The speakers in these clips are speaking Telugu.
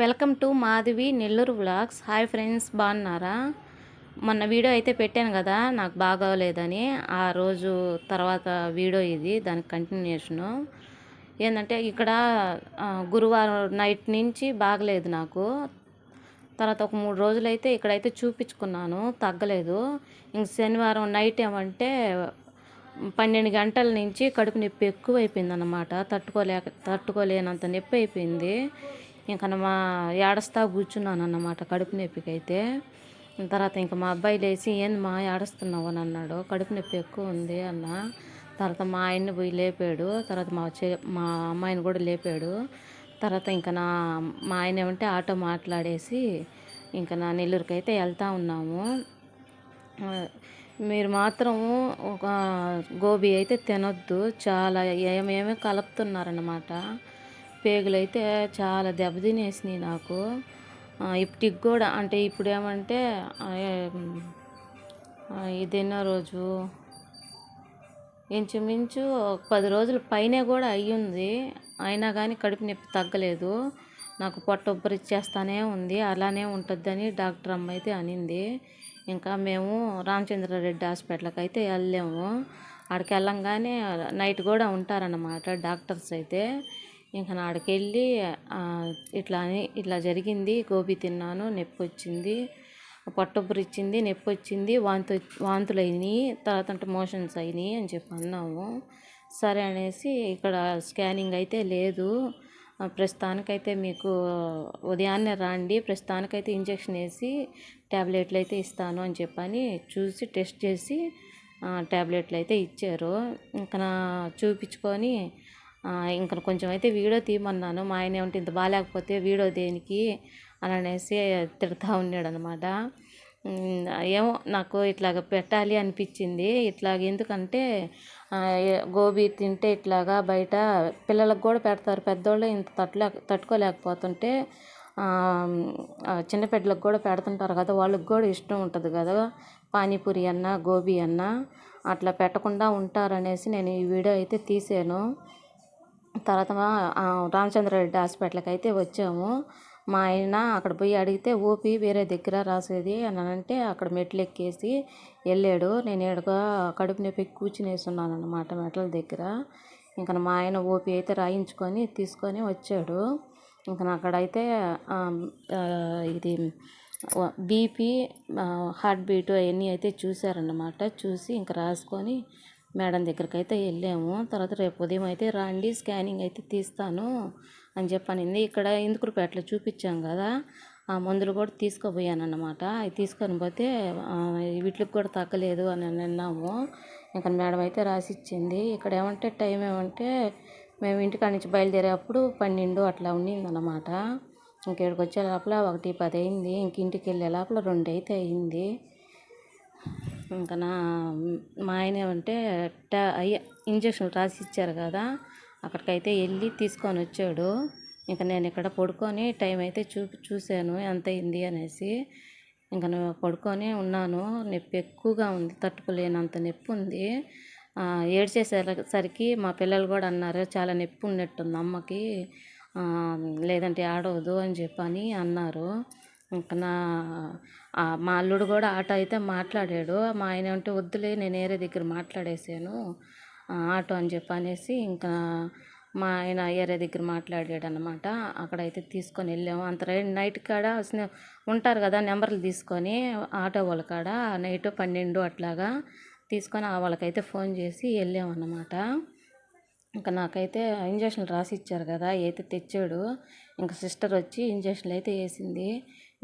Welcome to Madhavi Nellore vlogs. Hi friends బాగున్నారా? మొన్న వీడియో అయితే పెట్టాను కదా నాకు బాగోలేదని. ఆ రోజు తర్వాత వీడియో ఇది దానికి కంటిన్యూషను ఏంటంటే ఇక్కడ గురువారం నైట్ నుంచి బాగలేదు నాకు. తర్వాత ఒక మూడు రోజులైతే ఇక్కడైతే చూపించుకున్నాను తగ్గలేదు. ఇంక శనివారం నైట్ ఏమంటే పన్నెండు గంటల నుంచి కడుపు నొప్పి ఎక్కువ అయిపోయింది తట్టుకోలేక తట్టుకోలేనంత నొప్పి అయిపోయింది. ఇంకా మా ఏడస్తా కూర్చున్నాను అన్నమాట కడుపు నొప్పికి అయితే తర్వాత ఇంకా మా అబ్బాయి లేచి ఏంది మా ఏడుస్తున్నావు? అని అన్నాడు. కడుపు నొప్పి ఎక్కువ ఉంది అన్న. తర్వాత మా ఆయన్ని పోయి లేపాడు. తర్వాత మా చె మా అమ్మాయిని కూడా లేపాడు. తర్వాత ఇంకా నా మా ఆయన ఏమంటే ఆటో మాట్లాడేసి ఇంకా నా నెల్లూరుకి అయితే వెళ్తా ఉన్నాము. మీరు మాత్రం ఒక గోబీ అయితే తినొద్దు. చాలా ఏమేమి కలుపుతున్నారన్నమాట. పేగులు అయితే చాలా దెబ్బతినేసినాయి నాకు. ఇప్పటికి కూడా అంటే ఇప్పుడు ఏమంటే ఆ, ఇది ఎన్నో రోజు ఇంచుమించు ఒక పది రోజుల పైనే కూడా అయ్యింది. అయినా కానీ కడుపు నొప్పి తగ్గలేదు. నాకు పొట్ట ఉబ్బరిచ్చేస్తానే ఉంది. అలానే ఉంటుందని డాక్టర్ అమ్మ అయితే అనింది. ఇంకా మేము రామచంద్రారెడ్డి హాస్పిటల్కి అయితే వెళ్ళాము. అక్కడికి వెళ్ళంగానే నైట్ కూడా ఉంటారన్నమాట డాక్టర్స్ అయితే. ఇంకా నా ఇట్లా అని ఇట్లా జరిగింది. గోబీ తిన్నాను నొప్పి వచ్చింది పొట్టొబ్బరి ఇచ్చింది నొప్పి వచ్చింది వాంతి వాంతులు అయినాయి తర్వాత అంటే మోషన్స్ అయినాయి అని చెప్పి అన్నాము. సరే అనేసి ఇక్కడ స్కానింగ్ అయితే లేదు. ప్రస్తుతానికైతే మీకు ఉదయాన్నే రండి. ప్రస్తుతానికైతే ఇంజెక్షన్ వేసి ట్యాబ్లెట్లు అయితే ఇస్తాను అని చెప్పని చూసి టెస్ట్ చేసి ట్యాబ్లెట్లు అయితే ఇచ్చారు. ఇంకా నా చూపించుకొని ఇంకా కొంచెం అయితే వీడియో తీయమన్నాను. మా ఆయన ఏమంటే ఇంత బాగాలేకపోతే వీడియో దేనికి? అని అనేసి తిడతా ఉన్నాడు అనమాట ఏమో నాకు ఇట్లాగ పెట్టాలి అనిపించింది. ఇట్లాగ ఎందుకంటే గోబీ తింటే ఇట్లాగా బయట పిల్లలకు కూడా పెడతారు. పెద్దోళ్ళు ఇంత తట్టులే తట్టుకోలేకపోతుంటే ఆ, కూడా పెడుతుంటారు కదా వాళ్ళకి కూడా ఇష్టం ఉంటుంది కదా పానీపూరి అన్న గోబీ అన్న అట్లా పెట్టకుండా ఉంటారనేసి నేను ఈ వీడియో అయితే తీసాను. తర్వాత రామచంద్రారెడ్డి హాస్పిటల్కి అయితే వచ్చాము. మా ఆయన అక్కడ పోయి అడిగితే ఓపి వేరే దగ్గర రాసేది? అని అంటే అక్కడ మెట్లు ఎక్కేసి వెళ్ళాడు. నేను ఏడుగా కడుపు నొప్పి కూర్చునేస్తున్నాను అనమాట మెట్ల దగ్గర. ఇంకా మా ఆయన ఓపి అయితే రాయించుకొని తీసుకొని వచ్చాడు. ఇంకా అక్కడైతే ఇది బీపీ హార్ట్ బీట్ అవన్నీ అయితే చూశారన్నమాట. చూసి ఇంకా రాసుకొని మేడం దగ్గరికి అయితే వెళ్ళాము. తర్వాత రేపు ఉదయం అయితే రండి స్కానింగ్ అయితే తీస్తాను అని చెప్పనింది. ఇక్కడ ఇందుకుపేటలో చూపించాం కదా ఆ మందులు కూడా తీసుకుపోయాను అన్నమాట అవి తీసుకొని పోతే వీటికి కూడా తగ్గలేదు అని అన్నాము. ఇంకా మేడం అయితే రాసి ఇచ్చింది ఇక్కడ ఏమంటే టైం ఏమంటే మేము ఇంటికాడ నుంచి బయలుదేరేటప్పుడు పన్నెండు అట్లా ఉండిందన్నమాట. ఇంకేడికి వచ్చే లోపల ఒకటి పది అయింది. ఇంక ఇంటికి వెళ్ళే లోపల రెండు అయితే అయింది. ఇంకా నా మా ఆయన ఏమంటే టా ఇంజక్షన్ రాసి ఇచ్చారు కదా అక్కడికైతే వెళ్ళి తీసుకొని వచ్చాడు. ఇంకా నేను ఇక్కడ పడుకొని టైం అయితే చూ చూశాను ఎంత అయింది అనేసి. ఇంకా నేను పడుకొని ఉన్నాను. నొప్పి ఎక్కువగా ఉంది తట్టుకోలేనంత నొప్పి ఉంది. ఏడ్చేసేసరికి ఏడ్చేసరికి మా పిల్లలు కూడా అన్నారు చాలా నొప్పి ఉన్నట్టుంది అమ్మకి లేదంటే ఆడవద్దు అని చెప్పని అన్నారు. ఇంకా నా మా అల్లుడు కూడా ఆటో అయితే మాట్లాడాడు. మా ఆయన అంటే వద్దులే నేను వేరే దగ్గర మాట్లాడేసాను ఆటో అని చెప్పి అనేసి ఇంకా మా ఆయన ఏరే దగ్గర మాట్లాడాడు అనమాట అక్కడైతే తీసుకొని వెళ్ళాము. అంత నైట్ కాడ ఉంటారు కదా నెంబర్లు తీసుకొని ఆటో వాళ్ళ కాడ నైట్ పన్నెండు అట్లాగా తీసుకొని ఆ వాళ్ళకైతే ఫోన్ చేసి వెళ్ళాము అనమాట ఇంకా నాకైతే ఇంజక్షన్లు రాసి ఇచ్చారు కదా అయితే తెచ్చాడు ఇంకా సిస్టర్ వచ్చి ఇంజక్షన్లు అయితే వేసింది.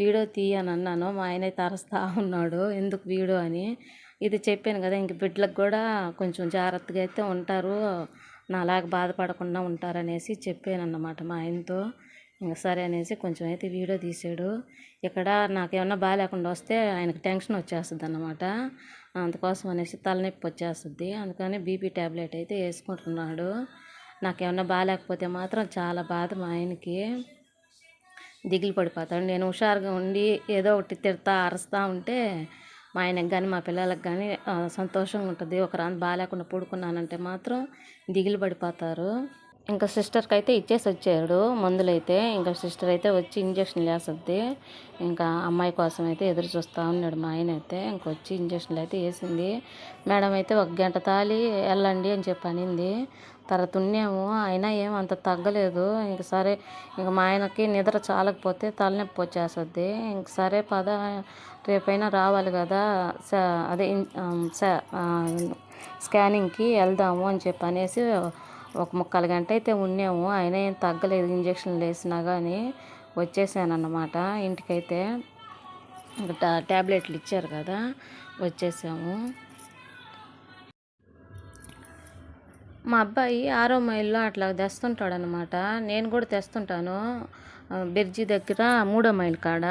వీడియో తీయని అన్నాను. మా ఆయన అయితే అరుస్తా ఉన్నాడు. ఎందుకు వీడియో అని. ఇది చెప్పాను కదా ఇంక బిడ్డలకు కూడా కొంచెం జాగ్రత్తగా అయితే ఉంటారు. నాలాగ బాధపడకుండా ఉంటారనేసి చెప్పాను అన్నమాట మా ఆయనతో. ఇంకా సరే అనేసి కొంచెం అయితే వీడియో తీసాడు ఇక్కడ నాకేమన్నా బాగాలేకుండా వస్తే ఆయనకు టెన్షన్ వచ్చేస్తుంది అన్నమాట అందుకోసం అనేసి తలనొప్పి వచ్చేస్తుంది. అందుకని బీపీ ట్యాబ్లెట్ అయితే వేసుకుంటున్నాడు. నాకేమన్నా బాగాలేకపోతే మాత్రం చాలా బాధ మా ఆయనకి. దిగులు పడిపోతాడు. నేను హుషారుగా ఉండి ఏదో ఒకటి తిడతా అరుస్తూ ఉంటే మా ఆయనకు కానీ మా పిల్లలకు కానీ సంతోషంగా ఉంటుంది. ఒకరాని బాగాలేకుండా పూడుకున్నానంటే మాత్రం దిగులు పడిపోతారు. ఇంకా సిస్టర్కి అయితే ఇచ్చేసి వచ్చాడు మందులైతే ఇంకా సిస్టర్ అయితే వచ్చి ఇంజక్షన్ వేస్తుంది ఇంకా అమ్మాయి కోసం అయితే ఎదురు చూస్తూ ఉన్నాడు మా ఆయన అయితే ఇంకొచ్చి ఇంజక్షన్లు అయితే వేసింది మేడం అయితే ఒక గంట తాలి వెళ్ళండి అని చెప్పి అనింది తర్వాత ఉన్నాము అయినా ఏం అంత తగ్గలేదు. ఇంక సరే ఇంక మా ఆయనకి నిద్ర చాలకపోతే తలనొప్పి వచ్చేస్తుంది ఇంక సరే పద రేపైనా రావాలి కదా. స అదే స్కానింగ్కి వెళ్దాము అని చెప్పి అనేసి ఒక ముక్కాలు గంట అయితే ఉన్నాము. అయినా ఏం తగ్గలేదు. ఇంజక్షన్లు వేసినా కానీ వచ్చేసానన్నమాట. ఇంటికైతే ఇంకా టా- ట్యాబ్లెట్లు ఇచ్చారు కదా వచ్చేసాము. మా అబ్బాయి ఆరో మైల్లో అట్లా తెస్తుంటాడు అనమాట నేను కూడా తెస్తుంటాను. బ్రిడ్జి దగ్గర మూడో మైల్ కాడ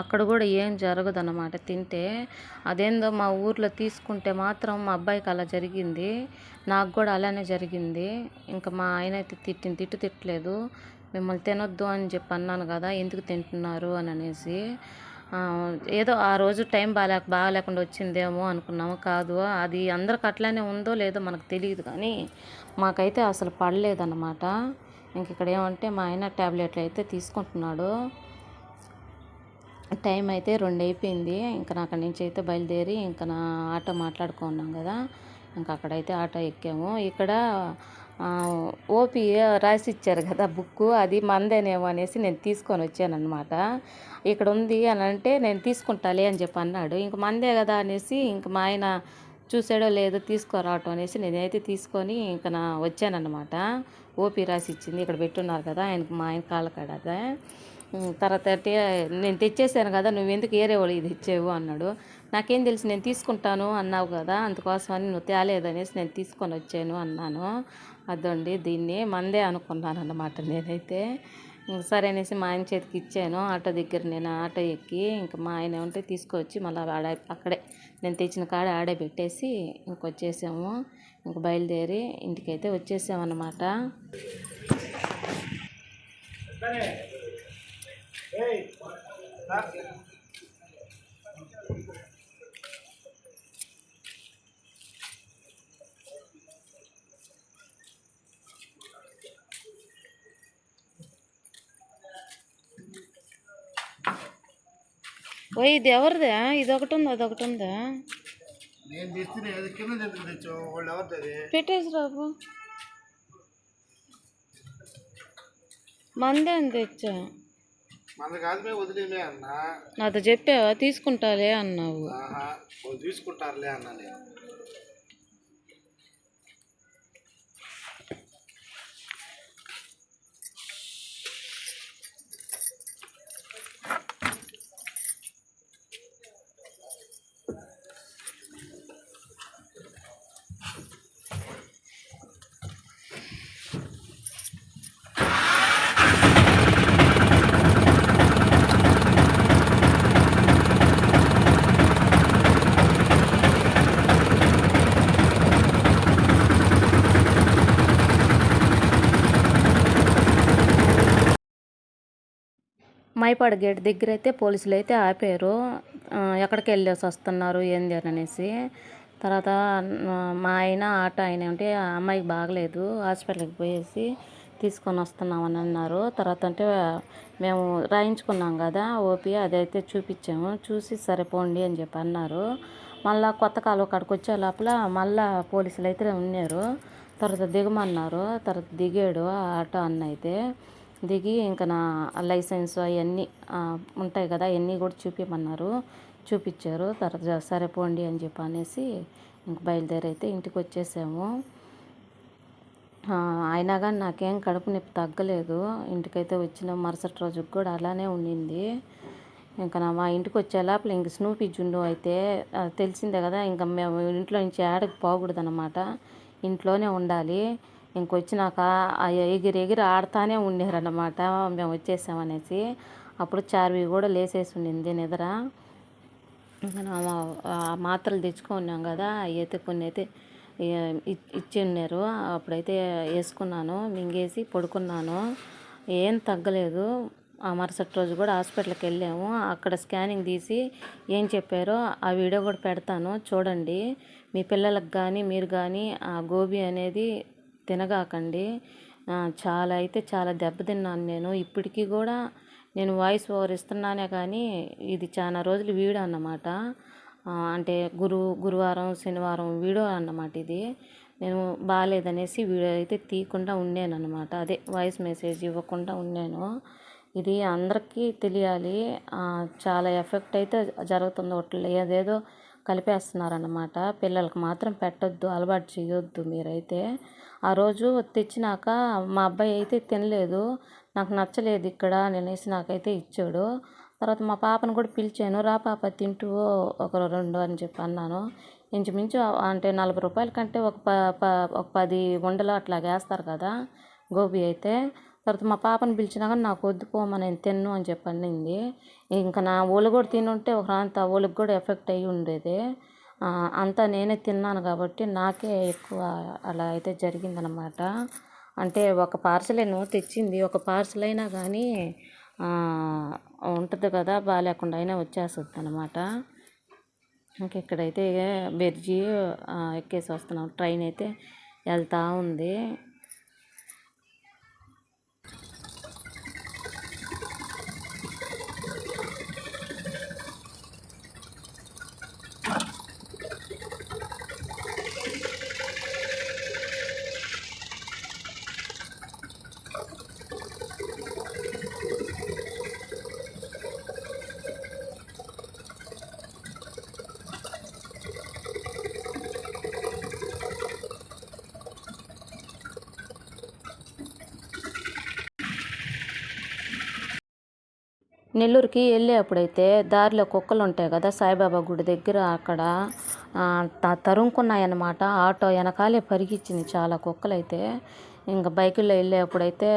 అక్కడ కూడా ఏం జరగదన్నమాట తింటే. అదేందో మా ఊర్లో తీసుకుంటే మాత్రం మా అబ్బాయికి అలా జరిగింది. నాకు కూడా అలానే జరిగింది. ఇంకా మా ఆయన అయితే తిట్టిన తిట్టు తిట్టలేదు. మిమ్మల్ని తినొద్దు అని చెప్పి అన్నాను కదా ఎందుకు తింటున్నారు అని అనేసి. ఏదో ఆ రోజు టైం బాగాలేక బాగాలేకుండా వచ్చిందేమో అనుకున్నాము. కాదు అది అందరికి అట్లానే ఉందో లేదో మనకు తెలియదు కానీ మాకైతే అసలు పడలేదన్నమాట. ఇంక ఇక్కడ ఏమంటే మా ఆయన ట్యాబ్లెట్లు అయితే తీసుకుంటున్నాడు. టైం అయితే రెండు అయిపోయింది. ఇంకా నా అక్కడి నుంచి అయితే బయలుదేరి ఇంకా నా ఆటో మాట్లాడుకున్నాం కదా. ఇంకా అక్కడైతే ఆటో ఎక్కాము. ఇక్కడ ఓపీ రాసి ఇచ్చారు కదా బుక్ అది మందేనేమో అనేసి నేను తీసుకొని వచ్చానమాట ఇక్కడ ఉంది అని అంటే నేను తీసుకుంటాలే అని చెప్పి అన్నాడు. ఇంక మందే కదా అనేసి ఇంక మా ఆయన చూసాడో లేదో తీసుకోరావటం అనేసి నేనైతే తీసుకొని ఇంకా నా వచ్చానన్నమాట. ఓపీ రాసి ఇచ్చింది ఇక్కడ పెట్టున్నారు కదా ఆయనకు మా ఆయన కాళ్ళ కాడ అదే. తర్వాత నేను తెచ్చేసాను కదా నువ్వు ఎందుకు ఏరే వాళ్ళు ఇది ఇచ్చేవు అన్నాడు. నాకేం తెలుసు నేను తీసుకుంటాను అన్నావు కదా అందుకోసమని నువ్వు తేలేదు అనేసి నేను తీసుకొని వచ్చాను అన్నాను. అదండి దీన్ని మందే అనుకున్నాను అన్నమాట నేనైతే. సరే అనేసి మా ఆయన చేతికి ఇచ్చాను. ఆటో దగ్గర నేను ఆటో ఎక్కి ఇంకా మా ఆయన ఉంటే తీసుకొచ్చి మళ్ళీ ఆడ అక్కడే నేను తెచ్చిన కాడ ఆడే పెట్టేసి ఇంకొచ్చేసాము ఇంక బయలుదేరి ఇంటికైతే వచ్చేసామన్నమాట. ఓ ఇది ఎవరిదా? ఇది ఒకటి ఉందా? అది ఒకటి ఉందా? పెట్టేసి రాబు మందే అని తెచ్చా. నాతో చెప్పావా? తీసుకుంటాలే అన్నావు. తీసుకుంటారులే అన్న నేను. మైపాడు గేట్ దగ్గర అయితే పోలీసులు అయితే ఆపారు. ఎక్కడికి వెళ్ళేసి వస్తున్నారు ఏంది అని అనేసి. తర్వాత మా ఆయన ఆటో ఆయన అంటే ఆ అమ్మాయికి బాగలేదు హాస్పిటల్కి పోయేసి తీసుకొని వస్తున్నామని అన్నారు. తర్వాత అంటే మేము రాయించుకున్నాం కదా ఓపీ అదైతే చూపించాము. చూసి సరే పోండి అని చెప్పి అన్నారు. మళ్ళా కొత్త కాలువ కాడికి వచ్చే లోపల మళ్ళా పోలీసులు అయితే ఉన్నారు. తర్వాత దిగమన్నారు. తర్వాత దిగాడు ఆ ఆటో అన్న అయితే. దిగి ఇంకా నా లైసెన్స్ అవన్నీ ఉంటాయి కదా అవన్నీ కూడా చూపించమన్నారు చూపించారు తర్వాత సరే పోండి అని చెప్పి అనేసి ఇంక బయలుదేరైతే ఇంటికి వచ్చేసాము అయినా కానీ నాకేం కడుపు నొప్పి తగ్గలేదు. ఇంటికైతే వచ్చిన మరుసటి రోజుకి కూడా అలానే ఉండింది. ఇంకా నా మా ఇంటికి వచ్చే లోపల ఇంక స్నూపీ జుండు అయితే తెలిసిందే కదా ఇంకా మేము ఇంట్లో నుంచి ఆడకి పోకూడదనమాట ఇంట్లోనే ఉండాలి. ఇంకొచ్చినాక ఎగిరి ఎగిరి ఆడుతానే ఉండేరన్నమాట మేము వచ్చేసామనేసి అప్పుడు చార్వి కూడా లేసేసి ఉండింది నిద్ర మాత్రలు తెచ్చుకున్నాం కదా అయితే కొన్ని అయితే ఇచ్చి ఉన్నారు అప్పుడైతే వేసుకున్నాను మింగేసి పడుకున్నాను. ఏం తగ్గలేదు. ఆ మరుసటి రోజు కూడా హాస్పిటల్కి వెళ్ళాము. అక్కడ స్కానింగ్ తీసి ఏం చెప్పారో ఆ వీడియో కూడా పెడతాను. చూడండి మీ పిల్లలకు కానీ మీరు కానీ ఆ గోబీ అనేది తినగాకండి. చాలా అయితే చాలా దెబ్బతిన్నాను నేను. ఇప్పటికీ కూడా నేను వాయిస్ ఓవర్ ఇస్తున్నానే కానీ ఇది చాలా రోజులు వీడియో అన్నమాట. అంటే గురు గురువారం శనివారం వీడియో అన్నమాట ఇది. నేను బాగాలేదనేసి వీడియో అయితే తీయకుండా ఉన్నాను అనమాట అదే వాయిస్ మెసేజ్ ఇవ్వకుండా ఉన్నాను ఇది అందరికీ తెలియాలి. చాలా ఎఫెక్ట్ అయితే జరుగుతుంది. ఒకటి ఏదేదో కలిపేస్తున్నారన్నమాట. పిల్లలకు మాత్రం పెట్టొద్దు అలవాటు చేయొద్దు మీరైతే. ఆ రోజు తెచ్చినాక మా అబ్బాయి అయితే తినలేదు నాకు నచ్చలేదు ఇక్కడ నేనేసి నాకైతే ఇచ్చాడు. తర్వాత మా పాపను కూడా పిలిచాను రా పాప తింటూ ఒక రెండు అని చెప్పి అన్నాను. ఇంచుమించు అంటే నలభై రూపాయల కంటే ఒక ప ప- ఒక పది ఉండలు అట్లా వేస్తారు కదా గోబీ అయితే. తర్వాత మా పాపను పిలిచినా కానీ నాకు వద్దు పోమా నేను తిన్ను అని చెప్పి అనింది ఇంకా నా ఒళ్ళు కూడా తినుంటే ఒక అంత ఒళ్ళకి కూడా ఎఫెక్ట్ అయ్యి ఉండేది. అంతా నేనే తిన్నాను కాబట్టి నాకే ఎక్కువ అలా అయితే జరిగిందనమాట అంటే ఒక పార్సల్ ఏమో తెచ్చింది. ఒక పార్సల్ అయినా కానీ ఉంటుంది కదా బాగాలేకుండా అయినా వచ్చేస్తుంది అనమాట ఇంకా ఇక్కడైతే బెర్జీ ఎక్కేసి వస్తున్నాం. ట్రైన్ అయితే వెళ్తూ ఉంది. నెల్లూరుకి వెళ్ళేప్పుడైతే దారిలో కుక్కలు ఉంటాయి కదా సాయిబాబా గుడి దగ్గర అక్కడ తరుముకున్నాయన్నమాట. ఆటో వెనకాలే పరిగిచ్చింది చాలా కుక్కలు అయితే ఇంకా బైకుల్లో వెళ్ళేప్పుడైతే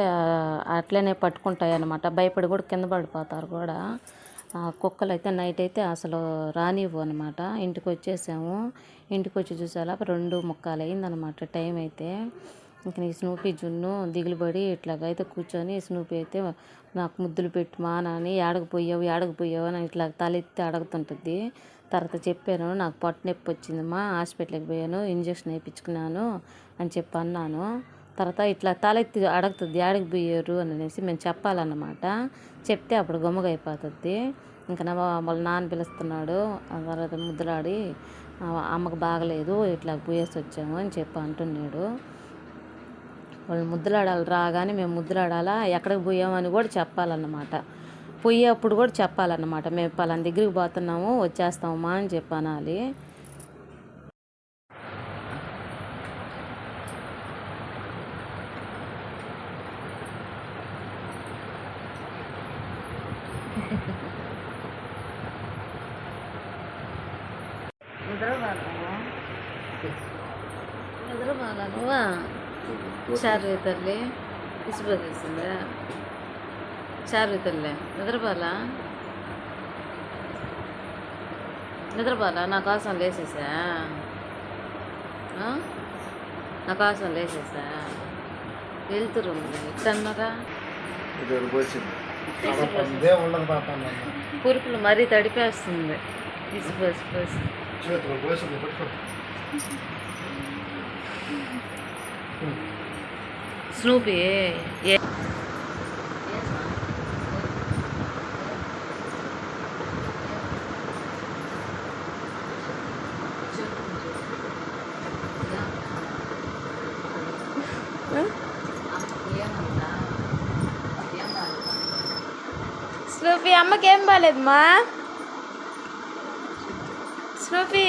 అట్లనే పట్టుకుంటాయి అన్నమాట భయపడి కూడా కింద పడిపోతారు కూడా. కుక్కలు అయితే నైట్ అయితే అసలు రానివ్వు అనమాట ఇంటికి వచ్చేసాము. ఇంటికి వచ్చి చూసేలా రెండు ముక్కాలు అయిందనమాట టైం అయితే. ఇంక నీ స్నూపీ జున్ను దిగులుబడి ఇట్లాగైతే కూర్చొని స్నూపీ అయితే నాకు ముద్దులు పెట్టుమా నాని ఏడకు పోయావు ఏడకు పోయావు అని ఇట్లా తలెత్తి అడుగుతుంటుంది. తర్వాత చెప్పాను నాకు పొట్ట నొప్పి వచ్చిందమ్మా హాస్పిటల్కి పోయాను ఇంజక్షన్ వేయించుకున్నాను అని చెప్పి అన్నాను. తర్వాత ఇట్లా తలెత్తి అడుగుతుంది ఏడకు పోయారు అని అనేసి మేము చెప్పాలన్నమాట. చెప్తే అప్పుడు గొమ్మగైపోతుంది. ఇంకా నా వాళ్ళ నాన్న పిలుస్తున్నాడు ఆ తర్వాత ముద్దులాడి అమ్మకు బాగలేదు ఇట్లా పోయేసి వచ్చాము అని చెప్పి అంటున్నాడు. వాళ్ళు ముద్దులాడాలి రాగానే మేము ముద్దులాడాలా? ఎక్కడికి పోయామని కూడా చెప్పాలన్నమాట. పోయేప్పుడు కూడా చెప్పాలన్నమాట. మేము పలానా దగ్గరికి పోతున్నాము వచ్చేస్తామమ్మా అని చెప్పనాలి. చారు తల్లి ఇసిపోతుందా చారు తల్లి నిద్రపోవాలా? నిద్రపోవాలా? నా కోసం లేచేసా ఆ? నా కోసం లేచేసా వెళ్తురు ఇట్టన్నారా పురుపులు మరీ తడిపేస్తుంది. ఇసిపోసి పోసి చేతిలో పోసింది పట్టుకో స్నూపీ ఏ స్నూపీ అమ్మకి ఏం బాగాలేదమ్మా స్నూపీ